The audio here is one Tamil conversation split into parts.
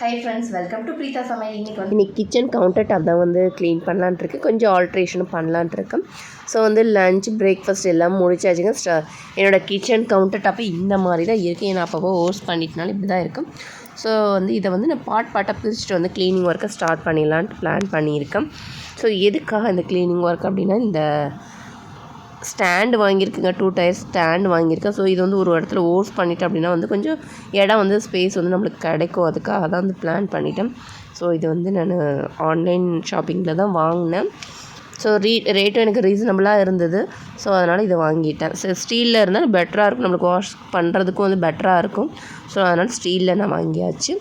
Hi friends welcome to Preetha சமையல் இன்னைக்கு வந்து இன்னைக்கு கிச்சன் கவுண்டர் டாப் தான் வந்து க்ளீன் பண்ணலான்ட்டு இருக்கு. கொஞ்சம் ஆல்ட்ரேஷனும் பண்ணலான்ட்டு இருக்கேன் ஸோ வந்து லஞ்ச் பிரேக்ஃபாஸ்ட் எல்லாம் முடிச்சாச்சுங்க. ஸ்ட என்னோடய கிச்சன் கவுண்டர் டாப்பு இந்த மாதிரி தான் இருக்குது நான் அப்பப்போ ஓர்ஸ் பண்ணிட்டனால இப்படி தான் இருக்கும் ஸோ வந்து இதை வந்து நான் பாட் பாட்டாக பிரிச்சுட்டு வந்து க்ளீனிங் ஒர்க்கை ஸ்டார்ட் பண்ணிடலான்ட்டு பிளான் பண்ணியிருக்கேன். ஸோ எதுக்காக இந்த க்ளீனிங் ஒர்க் அப்படின்னா இந்த ஸ்டாண்டு வாங்கியிருக்குங்க டூ டயர் ஸ்டாண்ட் வாங்கியிருக்கேன். ஸோ இது வந்து ஒரு இடத்துல ஓர்ஸ் பண்ணிட்டேன் அப்படின்னா வந்து கொஞ்சம் இடம் வந்து ஸ்பேஸ் வந்து நம்மளுக்கு கிடைக்கும். அதுக்காக தான் வந்து பிளான் பண்ணிட்டேன். ஸோ இது வந்து நான் ஆன்லைன் ஷாப்பிங்கில் தான் வாங்கினேன். ஸோ ரீ ரேட்டும் எனக்கு ரீசனபிளாக இருந்தது. ஸோ அதனால் இதை வாங்கிட்டேன். ஸோ ஸ்டீலில் இருந்தால் பெட்டராக இருக்கும். நம்மளுக்கு வாஷ் பண்ணுறதுக்கும் வந்து பெட்டராக இருக்கும். ஸோ அதனால் ஸ்டீலில் நான் வாங்கியாச்சு.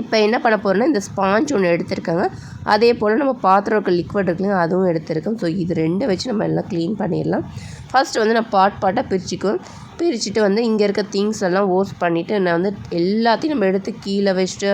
இப்போ என்ன பண்ண போகிறேன்னா இந்த ஸ்பாஞ்ச் ஒன்று எடுத்திருக்காங்க. அதே போல் நம்ம பாத்திரம் இருக்க லிக்விட் இருக்குல்லைங்க அதுவும் எடுத்திருக்கோம். ஸோ இது ரெண்டும் வச்சு நம்ம எல்லாம் க்ளீன் பண்ணிடலாம். ஃபஸ்ட்டு வந்து நான் பாட் பாட்டாக பிரிச்சுக்குவேன். பிரிச்சுட்டு வந்து இங்கே இருக்க திங்ஸ் எல்லாம் ஓஸ் பண்ணிவிட்டு நான் வந்து எல்லாத்தையும் நம்ம எடுத்து கீழே வச்சுட்டு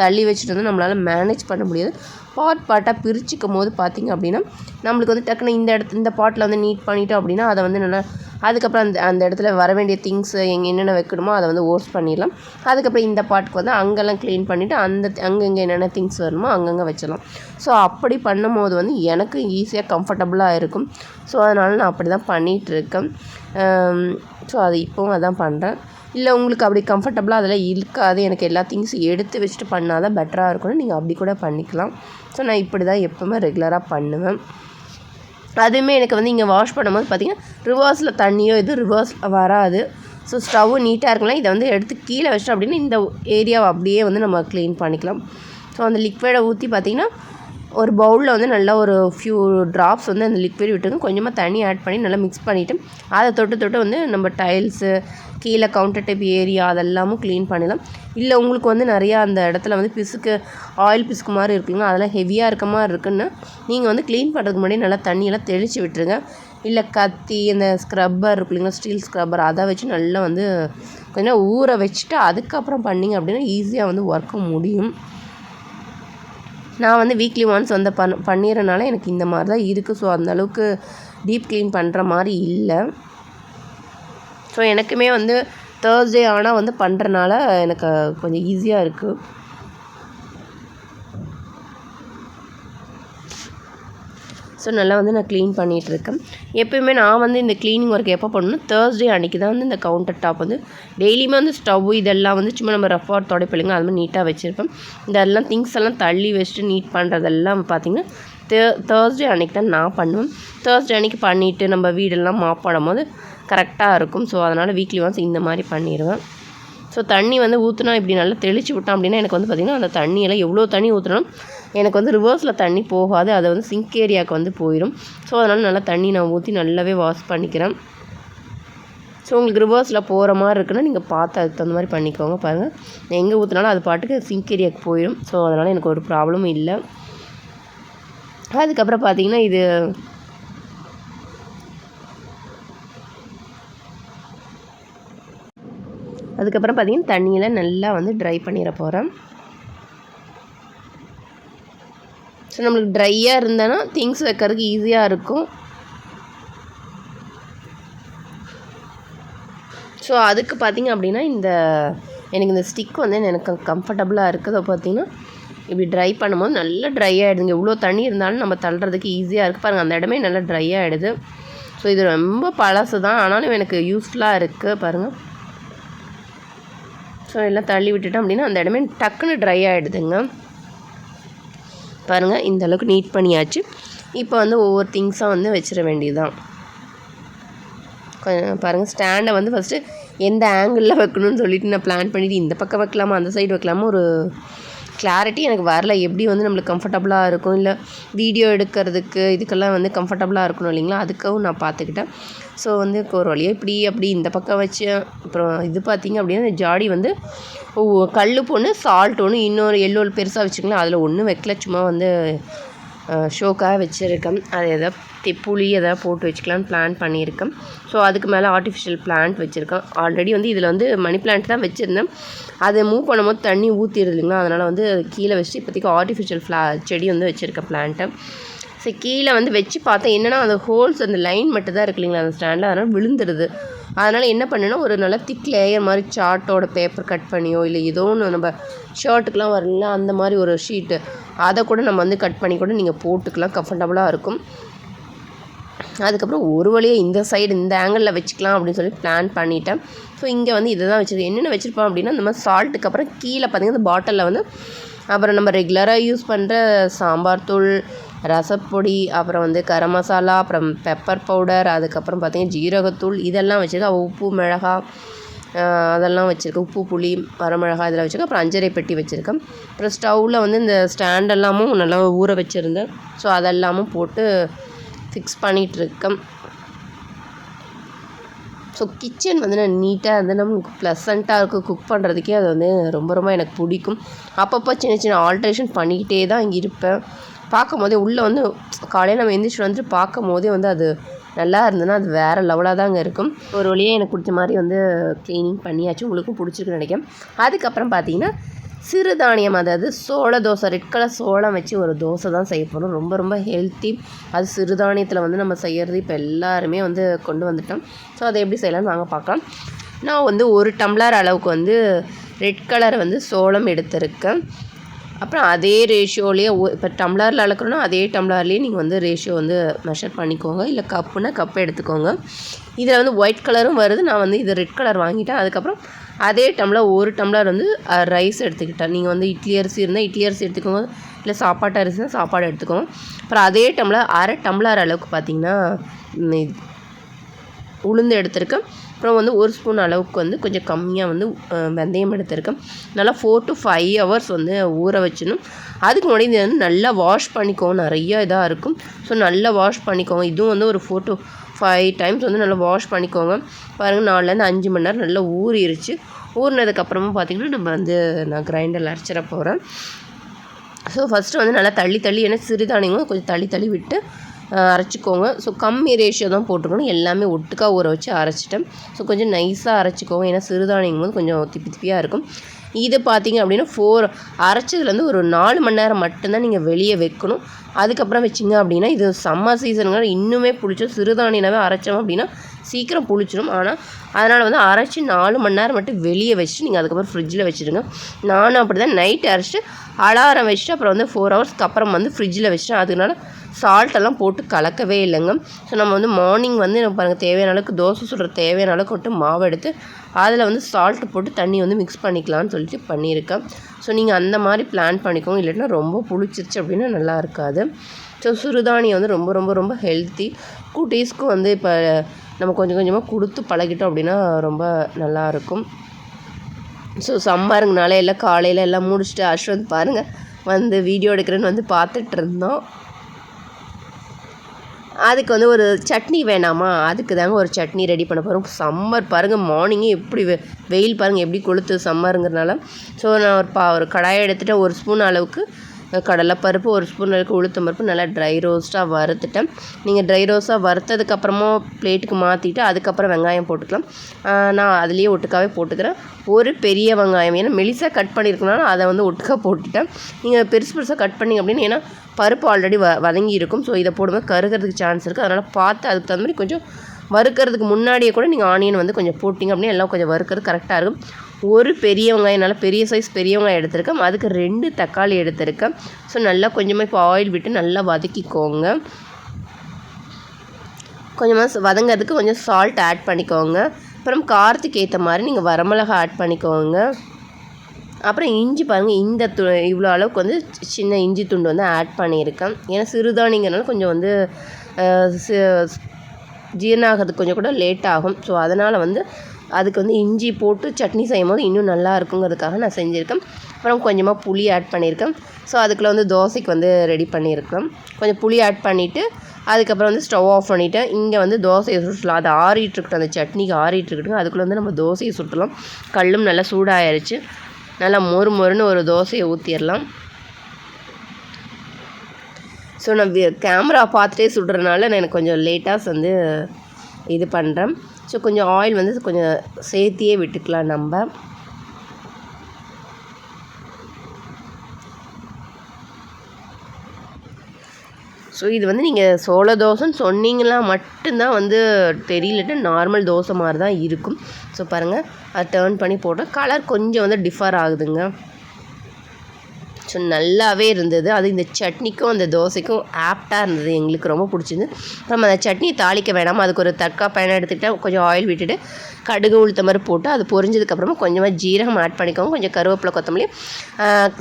தள்ளி வச்சுட்டு வந்து நம்மளால் மேனேஜ் பண்ண முடியாது. பாட் பாட்டாக பிரிச்சுக்கும் போது பார்த்திங்க அப்படின்னா நம்மளுக்கு வந்து டக்குன்னு இந்த இடத்து இந்த பாட்டில் வந்து நீட் பண்ணிட்டோம் அப்படின்னா அதை வந்து நல்லா அதுக்கப்புறம் அந்த அந்த இடத்துல வர வேண்டிய திங்ஸ் எங்கே என்னென்ன வைக்கணுமோ அதை வந்து ஓர்ஸ் பண்ணிடலாம். அதுக்கப்புறம் இந்த பாட்டுக்கு வந்து அங்கெல்லாம் க்ளீன் பண்ணிவிட்டு அந்த அங்கங்கே என்னென்ன திங்ஸ் வரணுமோ அங்கங்கே வச்சிடலாம். ஸோ அப்படி பண்ணும் போது வந்து எனக்கு ஈஸியாக கம்ஃபர்டபுளாக இருக்கும். ஸோ அதனால் நான் அப்படி தான் பண்ணிகிட்ருக்கேன் ஸோ அது இப்போவும் அதான் பண்ணுறேன் இல்லை உங்களுக்கு அப்படி கம்ஃபர்டபுளாக அதெல்லாம் இருக்காது. எனக்கு எல்லா திங்ஸும் எடுத்து வச்சுட்டு பண்ணால் தான் பெட்டராக இருக்கும்னு நீங்கள் அப்படி கூட பண்ணிக்கலாம். ஸோ நான் இப்படி தான் எப்போவுமே ரெகுலராக பண்ணுவேன். அதுவுமே எனக்கு வந்து இங்கே வாஷ் பண்ணும்போது பார்த்திங்கன்னா ரிவர்ஸில் தண்ணியோ இது ரிவர்ஸ் வராது. ஸோ ஸ்டவ்வு நீட்டாக இருக்கலாம் இதை வந்து எடுத்து கீழே வச்சிட்டோம் அப்படின்னா இந்த ஏரியாவை அப்படியே வந்து நம்ம க்ளீன் பண்ணிக்கலாம். ஸோ அந்த லிக்விடை ஊற்றி பார்த்திங்கன்னா ஒரு பவுலில் வந்து நல்லா ஒரு ஃபியூ ட்ராப்ஸ் வந்து அந்த லிக்விட் விட்டுங்க. கொஞ்சமாக தண்ணி ஆட் பண்ணி நல்லா மிக்ஸ் பண்ணிவிட்டு அதை தொட்டு தொட்டு வந்து நம்ம டைல்ஸு கீழே கவுண்டர் டைப் ஏரியா அதெல்லாமும் க்ளீன் பண்ணிடலாம். இல்லை உங்களுக்கு வந்து நிறையா அந்த இடத்துல வந்து பிசுக்கு ஆயில் பிசுக்கு மாதிரி இருக்குங்க அதெல்லாம் ஹெவியாக இருக்க மாதிரி இருக்குன்னு நீங்கள் வந்து க்ளீன் பண்ணுறதுக்கு முன்னாடி நல்லா தண்ணியெல்லாம் தெளித்து விட்டுருங்க. இல்லை கத்தி இந்த ஸ்க்ரப்பர் இருக்கு இல்லைங்களா ஸ்டீல் ஸ்க்ரப்பர் அதை வச்சு நல்லா வந்து கொஞ்சம் ஊற வச்சுட்டு அதுக்கப்புறம் பண்ணிங்க அப்படின்னா ஈஸியாக வந்து ஒர்க்கு முடியும். நான் வந்து வீக்லி ஒன்ஸ் வந்து பண் பண்ணிடுறனால எனக்கு இந்த மாதிரி தான் இருக்குது ஸோ அந்தளவுக்கு டீப் க்ளீன் பண்ணுற மாதிரி இல்லை. ஸோ எனக்குமே வந்து தேர்ஸ்டே ஆனால் வந்து பண்ணுறனால எனக்கு கொஞ்சம் ஈஸியாக இருக்குது ஸோ நல்லா வந்து நான் க்ளீன் பண்ணிகிட்ருக்கேன் எப்போயுமே நான் வந்து இந்த க்ளீனிங் ஒர்க் எப்போ பண்ணணும் தேர்ஸ்டே அன்றைக்கி தான் வந்து இந்த கவுண்டர் டாப் வந்து டெய்லியுமே வந்து ஸ்டவ் இதெல்லாம் வந்து சும்மா நம்ம ரஃபாக துடைப்பிலுங்க அது மாதிரி நீட்டாக வச்சுருப்பேன். இதெல்லாம் திங்ஸ் எல்லாம் தள்ளி வச்சுட்டு நீட் பண்ணுறதெல்லாம் பார்த்திங்கன்னா தே தேர்ஸ்டே அன்றைக்கி தான் நான் பண்ணுவேன். தேர்ஸ்டே அன்றைக்கி பண்ணிவிட்டு நம்ம வீடெல்லாம் மாப் பண்ணும்போது கரெக்டாக இருக்கும். ஸோ அதனால் வீக்லி ஒன்ஸ் இந்த மாதிரி பண்ணிடுவேன். ஸோ தண்ணி வந்து ஊற்றினா இப்படி நல்லா தெளித்து விட்டோம் அப்படின்னா எனக்கு வந்து பார்த்திங்கன்னா அந்த தண்ணியெல்லாம் எவ்வளோ தண்ணி ஊற்றினாலும் எனக்கு வந்து ரிவர்ஸில் தண்ணி போகாது. அதை வந்து சிங்க் ஏரியாவுக்கு வந்து போயிடும் ஸோ அதனால் நல்லா தண்ணி நான் ஊற்றி நல்லாவே வாஷ் பண்ணிக்கிறேன். ஸோ உங்களுக்கு ரிவர்ஸில் போகிற மாதிரி இருக்குன்னா நீங்கள் பார்த்து அதுக்கு தகுந்த மாதிரி பண்ணிக்கோங்க பாருங்கள் நான் எங்கே ஊற்றினாலும் அது பாட்டுக்கு சிங்க் ஏரியாவுக்கு போயிடும் ஸோ அதனால் எனக்கு ஒரு ப்ராப்ளமும் இல்லை. அதுக்கப்புறம் பார்த்தீங்கன்னா இது அதுக்கப்புறம் பார்த்திங்கன்னா தண்ணியில் நல்லா வந்து ட்ரை பண்ணிட போகிறேன் ஸோ நம்மளுக்கு ட்ரையாக இருந்தேன்னா திங்ஸ் வைக்கிறதுக்கு ஈஸியாக இருக்கும். ஸோ அதுக்கு பார்த்திங்க அப்படின்னா இந்த எனக்கு இந்த ஸ்டிக் வந்து எனக்கு கம்ஃபர்டபுளாக இருக்கிறத பார்த்திங்கன்னா இப்படி ட்ரை பண்ணும்போது நல்லா ட்ரை ஆகிடுதுங்க இவ்வளோ தண்ணி இருந்தாலும் நம்ம தள்ளுறதுக்கு ஈஸியாக இருக்குது பாருங்கள் அந்த இடமே நல்லா ட்ரை ஆகிடுது ஸோ இது ரொம்ப பழசு தான் ஆனாலும் எனக்கு யூஸ்ஃபுல்லாக இருக்குது பாருங்கள் ஸோ எல்லாம் தள்ளி விட்டுட்டோம் அப்படின்னா அந்த இடமே டக்குன்னு ட்ரை ஆகிடுதுங்க பாருங்கள் இந்த அளவுக்கு நீட் பண்ணியாச்சு. இப்போ வந்து ஒவ்வொரு திங்ஸாக வந்து வச்சிட வேண்டியதுதான். பாருங்கள் ஸ்டாண்டை வந்து ஃபஸ்ட்டு எந்த ஆங்கிளில் வைக்கணும்னு சொல்லிட்டு நான் பிளான் பண்ணிவிட்டு இந்த பக்கம் வைக்கலாமா அந்த சைடு வைக்கலாமா ஒரு கிளாரிட்டி எனக்கு வரல. எப்படி வந்து நம்மளுக்கு கம்ஃபர்டபுளாக இருக்கும்? இல்லை வீடியோ எடுக்கிறதுக்கு இதுக்கெல்லாம் வந்து கம்ஃபர்டபுளாக இருக்கணும் இல்லைங்களா? அதுக்காகவும் நான் பார்த்துக்கிட்டேன். ஸோ வந்து ஒரு வழியாக இப்படி அப்படி இந்த பக்கம் வச்சு அப்புறம் இது பார்த்திங்க அப்படின்னா இந்த ஜாடி வந்து கல் ஒன்று சால்ட் ஒன்று இன்னொரு எல்லோ பெருசாக வச்சுக்கலாம் அதில் ஒன்றும் வைக்கல. சும்மா வந்து ஷோக்காக வச்சுருக்கேன். அது எதாவது புளி எதாவது போட்டு வச்சுக்கலான்னு பிளான் பண்ணியிருக்கேன் ஸோ அதுக்கு மேலே ஆர்டிஃபிஷியல் பிளான்ட் வச்சுருக்கேன் ஆல்ரெடி வந்து இதில் வந்து மணி பிளான்ட் தான் வச்சுருந்தேன் அதை மூவ் பண்ணும்போது தண்ணி ஊற்றிடுது இல்லைங்களா? அதனால் வந்து கீழே வச்சுட்டு இப்போதைக்கு ஆர்டிஃபிஷியல் ஃப்ளா செடி வந்து வச்சுருக்கேன் பிளான்ட்டை ஸோ கீழே வந்து வச்சு பார்த்தேன் என்னென்னா அந்த ஹோல்ஸ் அந்த லைன் மட்டும் தான் இருக்கு இல்லைங்களா அந்த ஸ்டாண்டில் அதனால் விழுந்துடுது அதனால் என்ன பண்ணணும்னா ஒரு நல்ல திக் லேயர் மாதிரி சார்ட்டோட பேப்பர் கட் பண்ணியோ இல்லை ஏதோ ஒன்று நம்ம ஷர்ட்டுக்கெலாம் வரல அந்த மாதிரி ஒரு ஷீட்டு அதை கூட நம்ம வந்து கட் பண்ணி கூட நீங்கள் போட்டுக்கலாம். கம்ஃபர்டபுளாக இருக்கும். அதுக்கப்புறம் ஒரு வழியாக இந்த சைடு இந்த ஆங்கிளில் வச்சுக்கலாம் அப்படின்னு சொல்லி பிளான் பண்ணிட்டேன். ஸோ இங்கே வந்து இதை தான் வச்சுருக்கேன் என்னென்ன வச்சுருப்போம் அப்படின்னா இந்த மாதிரி சால்ட்டுக்கு அப்புறம் கீழே பார்த்தீங்கன்னா இந்த பாட்டிலில் வந்து அப்புறம் நம்ம ரெகுலராக யூஸ் பண்ணுற சாம்பார் தூள் ரசப்பொடி அப்புறம் வந்து கரம் மசாலா அப்புறம் பெப்பர் பவுடர் அதுக்கப்புறம் பார்த்தீங்கன்னா ஜீரகத்தூள் இதெல்லாம் வச்சுருக்கேன் உப்பு மிளகா அதெல்லாம் வச்சுருக்கேன். உப்பு புளி வரமிளகா இதெல்லாம் வச்சுருக்கேன். அப்புறம் அஞ்சரை பெட்டி வச்சுருக்கேன். அப்புறம் ஸ்டவ்வில் வந்து இந்த ஸ்டாண்ட் எல்லாமும் நல்லா ஊற வச்சுருந்தேன். ஸோ அதெல்லாமும் போட்டு ஃபிக்ஸ் பண்ணிகிட்ருக்கேன் ஸோ கிச்சன் வந்து நான் நீட்டாக வந்து நமக்கு ப்ளசண்ட்டாக இருக்கும் குக் பண்ணுறதுக்கே அது வந்து ரொம்ப ரொம்ப எனக்கு பிடிக்கும். அப்பப்போ சின்ன சின்ன ஆல்ட்ரேஷன் பண்ணிக்கிட்டே தான் இங்கே இருப்பேன். பார்க்கும் போதே உள்ளே வந்து காலையில் நம்ம எந்திரிச்சு வந்துட்டு பார்க்கும் போதே வந்து அது நல்லா இருந்ததுன்னா அது வேறு லெவலாக தாங்க இருக்கும். ஒரு வழியாக எனக்கு பிடிச்ச மாதிரி வந்து க்ளீனிங் பண்ணியாச்சு. உங்களுக்கும் பிடிச்சிருக்குன்னு நினைக்கிறேன். அதுக்கப்புறம் பார்த்தீங்கன்னா சிறுதானியம் அதாவது சோள தோசை ரெட் கலர் சோளம் வச்சு ஒரு தோசை தான் செய்ய போகிறோம் ரொம்ப ரொம்ப ஹெல்த்தி அது சிறுதானியத்தில் வந்து நம்ம செய்கிறது இப்போ எல்லாருமே வந்து கொண்டு வந்துட்டோம். ஸோ அதை எப்படி செய்யலாம்னு நாங்கள் பார்க்கலாம். நான் வந்து ஒரு டம்ளர் அளவுக்கு வந்து ரெட் கலர் வந்து சோளம் எடுத்திருக்கேன். அப்புறம் அதே ரேஷியோலேயே இப்போ டம்ளரில் அளக்குறோன்னா அதே டம்ளர்லேயே நீங்கள் வந்து ரேஷியோ வந்து மெஷர் பண்ணிக்கோங்க. இல்லை கப்புனா கப் எடுத்துக்கோங்க. இதில் வந்து ஒயிட் கலரும் வருது. நான் வந்து இது ரெட் கலர் வாங்கிட்டேன். அதுக்கப்புறம் அதே டம்ளர் ஒரு டம்ளர் வந்து ரைஸ் எடுத்துக்கிட்டேன். நீங்கள் வந்து இட்லி அரிசி இருந்தால் இட்லி அரிசி எடுத்துக்கோங்க. இல்லை சாப்பாட்டு அரிசினா சாப்பாடு எடுத்துக்கோங்க. அப்புறம் அதே டம்ளர் அரை டம்ளர் அளவுக்கு பார்த்தீங்கன்னா உளுந்து எடுத்திருக்கேன். அப்புறம் வந்து ஒரு ஸ்பூன் அளவுக்கு வந்து கொஞ்சம் கம்மியாக வந்து வெந்தயம் எடுத்திருக்கேன். நல்லா ஃபோர் டு ஃபைவ் ஹவர்ஸ் வந்து ஊற வச்சிடணும். அதுக்கு முன்னாடி வந்து நல்லா வாஷ் பண்ணிக்கோங்க. நிறையா இதாக இருக்கும். ஸோ நல்லா வாஷ் பண்ணிக்கோங்க. இதுவும் வந்து ஒரு ஃபோர் டு ஃபைவ் டைம்ஸ் வந்து நல்லா வாஷ் பண்ணிக்கோங்க. பாருங்கள் நாலுலேருந்து அஞ்சு மணி நேரம் நல்லா ஊறிடுச்சு ஊறினதுக்கப்புறமா பார்த்திங்கன்னா நம்ம வந்து நான் கிரைண்டரில் அரைச்சிட போகிறேன் ஸோ ஃபஸ்ட்டு வந்து நல்லா தள்ளி தள்ளி ஏன்னா சிறுதானியங்களும் கொஞ்சம் தள்ளி தள்ளி விட்டு அரைச்சிக்கோங்க. ஸோ கம்மி ரேஷியோ தான் போட்டுக்கணும் எல்லாமே ஒட்டுக்கா ஊற வச்சு அரைச்சிட்டேன். ஸோ கொஞ்சம் நைஸாக அரைச்சிக்கோங்க. ஏன்னா சிறுதானியம் போது கொஞ்சம் திப்பி திப்பியாக இருக்கும். இது பார்த்தீங்க அப்படின்னா ஃபோர் அரைச்சதுலேருந்து ஒரு நாலு மணி நேரம் மட்டும்தான் நீங்கள் வெளியே வைக்கணும். அதுக்கப்புறம் வச்சிங்க அப்படின்னா இது சம்மர் சீசனுங்க இன்னுமே புளிச்சோம். சிறுதானியனாவே அரைச்சோம் அப்படின்னா சீக்கிரம் புளிச்சிடும் ஆனால் அதனால் வந்து அரைச்சி நாலு மணி நேரம் மட்டும் வெளியே வச்சுட்டு நீங்கள் அதுக்கப்புறம் ஃப்ரிட்ஜில் வச்சுடுங்க. நானும் அப்படி தான் நைட் அரைச்சிட்டு அலாரம் வச்சுட்டு அப்புறம் வந்து ஃபோர் ஹவர்ஸ்க்கு அப்புறம் வந்து ஃப்ரிட்ஜில் வச்சுட்டேன். அதனால சால்ட் எல்லாம் போட்டு கலக்கவே இல்லைங்க. ஸோ நம்ம வந்து மார்னிங் வந்து நம்ம பாருங்கள் தேவையான அளவுக்கு தோசை சுடுற தேவையான அளவுக்கு மட்டும் மாவு எடுத்து அதில் வந்து சால்ட் போட்டு தண்ணி வந்து மிக்ஸ் பண்ணிக்கலாம்னு சொல்லிட்டு பண்ணியிருக்கேன். ஸோ நீங்கள் அந்த மாதிரி பிளான் பண்ணிக்கோங்க. இல்லைன்னா ரொம்ப புளிச்சிருச்சு அப்படின்னா நல்லா இருக்காது. ஸோ சிறுதானியம் வந்து ரொம்ப ரொம்ப ரொம்ப ஹெல்த்தி குட்டீஸ்க்கும் வந்து இப்போ நம்ம கொஞ்சம் கொஞ்சமாக கொடுத்து பழகிட்டோம் அப்படின்னா ரொம்ப நல்லா இருக்கும். ஸோ சம்மருங்கனால எல்லாம் காலையில் எல்லாம் முடிச்சுட்டு அஸ்வந்த் பாருங்கள் வந்து வீடியோ எடுக்கிறேன்னு வந்து பார்த்துட்டு இருந்தோம் அதுக்கு வந்து ஒரு சட்னி வேணாமா? அதுக்கு தாங்க ஒரு சட்னி ரெடி பண்ண போகிறோம் சம்மர் பாருங்கள் மார்னிங்கே எப்படி வெ- வெயில் பாருங்கள் எப்படி கொளுத்து சம்மருங்கிறனால ஸோ நான் ஒரு பா ஒரு கடாயை எடுத்துகிட்டு ஒரு ஸ்பூன் அளவுக்கு கடலைப்பருப்பு ஒரு ஸ்பூன் அளவுக்கு உளுத்தம் பருப்பு நல்லா ட்ரை ரோஸ்ட்டாக வறுத்துட்டேன் நீங்கள் ட்ரை ரோஸ்ட்டாக வறுத்ததுக்கப்புறமா பிளேட்டுக்கு மாற்றிட்டு அதுக்கப்புறம் வெங்காயம் போட்டுக்கலாம். நான் அதுலேயே ஒட்டுக்காவே போட்டுக்கிறேன். ஒரு பெரிய வெங்காயம் ஏன்னா மெலிசாக கட் பண்ணியிருக்கனால அதை வந்து ஒட்டுக்காக போட்டுட்டேன். நீங்கள் பெருசு பெருசாக கட் பண்ணிங்க அப்படின்னு ஏன்னா பருப்பு ஆல்ரெடி வ வதங்கி இருக்கும் ஸோ இதை போடும்போது கருகிறதுக்கு சான்ஸ் இருக்குது அதனால் பார்த்து அதுக்கு தகுந்த மாதிரி கொஞ்சம் வறுக்கிறதுக்கு முன்னாடியே கூட நீங்கள் ஆனியன் வந்து கொஞ்சம் போட்டிங்க அப்படின்னா எல்லாம் கொஞ்சம் வறுக்கிறது கரெக்டாக இருக்கும். ஒரு பெரிய வெங்காயம் நல்லா பெரிய சைஸ் பெரிய வெங்காயம் எடுத்திருக்கேன். அதுக்கு ரெண்டு தக்காளி எடுத்திருக்கேன். ஸோ நல்லா கொஞ்சமாக இப்போ ஆயில் விட்டு நல்லா வதக்கிக்கோங்க. கொஞ்சமாக வதங்கிறதுக்கு கொஞ்சம் சால்ட் ஆட் பண்ணிக்கோங்க. அப்புறம் காரத்துக்கு ஏற்ற மாதிரி நீங்கள் வரமிளகா ஆட் பண்ணிக்கோங்க. அப்புறம் இஞ்சி பாருங்கள் இந்த து இவ்வளோ அளவுக்கு வந்து சி- சின்ன இஞ்சி துண்டு வந்து ஆட் பண்ணியிருக்கேன். ஏன்னா சிறுதானியங்கிறனால கொஞ்சம் வந்து அஹ், ஜீரணம் கொஞ்சம் கூட லேட் ஆகும். ஸோ அதனால் வந்து அதுக்கு வந்து இஞ்சி போட்டு சட்னி செய்யும் போது இன்னும் நல்லா இருக்குங்கிறதுக்காக நான் செஞ்சுருக்கேன். அப்புறம் கொஞ்சமாக புளி ஆட் பண்ணியிருக்கேன் ஸோ அதுக்குள்ளே வந்து தோசைக்கு வந்து ரெடி பண்ணியிருக்கேன் கொஞ்சம் புளி ஆட் பண்ணிவிட்டு அதுக்கப்புறம் வந்து ஸ்டவ் ஆஃப் பண்ணிவிட்டேன் இங்கே வந்து தோசையை சுட்டலாம். அது ஆறிட்டுருக்கட்டும் அந்த சட்னிக்கு ஆறிட்டுருக்கட்டும் அதுக்குள்ளே வந்து நம்ம தோசையை சுட்டலாம். கல்லும் நல்லா சூடாயிருச்சு. நல்லா மொறு மொறுன்னு ஒரு தோசையை ஊற்றிடலாம் ஸோ நான் கேமரா பார்த்துட்டே சுடுறதுனால நான் எனக்கு கொஞ்சம் லேட்டாக வந்து இது பண்ணுறேன் ஸோ கொஞ்சம் ஆயில் வந்து கொஞ்சம் சேர்த்தியே விட்டுக்கலாம் நம்ம. ஸோ இது வந்து நீங்கள் சோள தோசைன்னு சொன்னீங்களா மட்டும்தான் வந்து தெரியலட்டு. நார்மல் தோசை மாதிரி தான் இருக்கும். ஸோ பாருங்கள் அதை டேர்ன் பண்ணி போட்டால் கலர் கொஞ்சம் வந்து டிஃபர் ஆகுதுங்க. ஸோ நல்லாவே இருந்தது. அது இந்த சட்னிக்கும் அந்த தோசைக்கும் ஆப்டாக இருந்தது. எங்களுக்கு ரொம்ப பிடிச்சிருந்து நம்ம அந்த சட்னி தாளிக்க வேணாம். அதுக்கு ஒரு தக்கா பயணம் எடுத்துக்கிட்டால் கொஞ்சம் ஆயில் விட்டுட்டு கடுகு உளுத்த மாதிரி போட்டு அது பொரிஞ்சதுக்கப்புறமா கொஞ்சமாக ஜீரகம் ஆட் பண்ணிக்கோங்க. கொஞ்சம் கருவேப்பிலை கொத்தமல்லி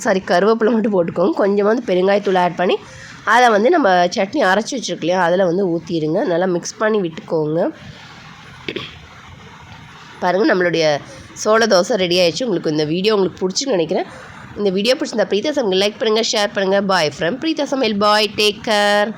சாரி கருவேப்பிலை மட்டும் போட்டுக்கோங்க. கொஞ்சமாக வந்து பெருங்காயத்தூள் ஆட் பண்ணி அதை வந்து நம்ம சட்னி அரைச்சி வச்சுருக்கலையா அதில் வந்து ஊற்றிடுங்க நல்லா மிக்ஸ் பண்ணி விட்டுக்கோங்க. பாருங்கள் நம்மளுடைய சோள தோசை ரெடி ஆயிடுச்சு. உங்களுக்கு இந்த வீடியோ உங்களுக்கு பிடிச்சின்னு நினைக்கிறேன். இந்த வீடியோ பிடிச்சிருந்தா பிரீதா சமையல் லைக் பண்ணுங்கள் ஷேர் பண்ணுங்கள் பாய் ஃப்ரம் பிரீதா சமையல். Bye take care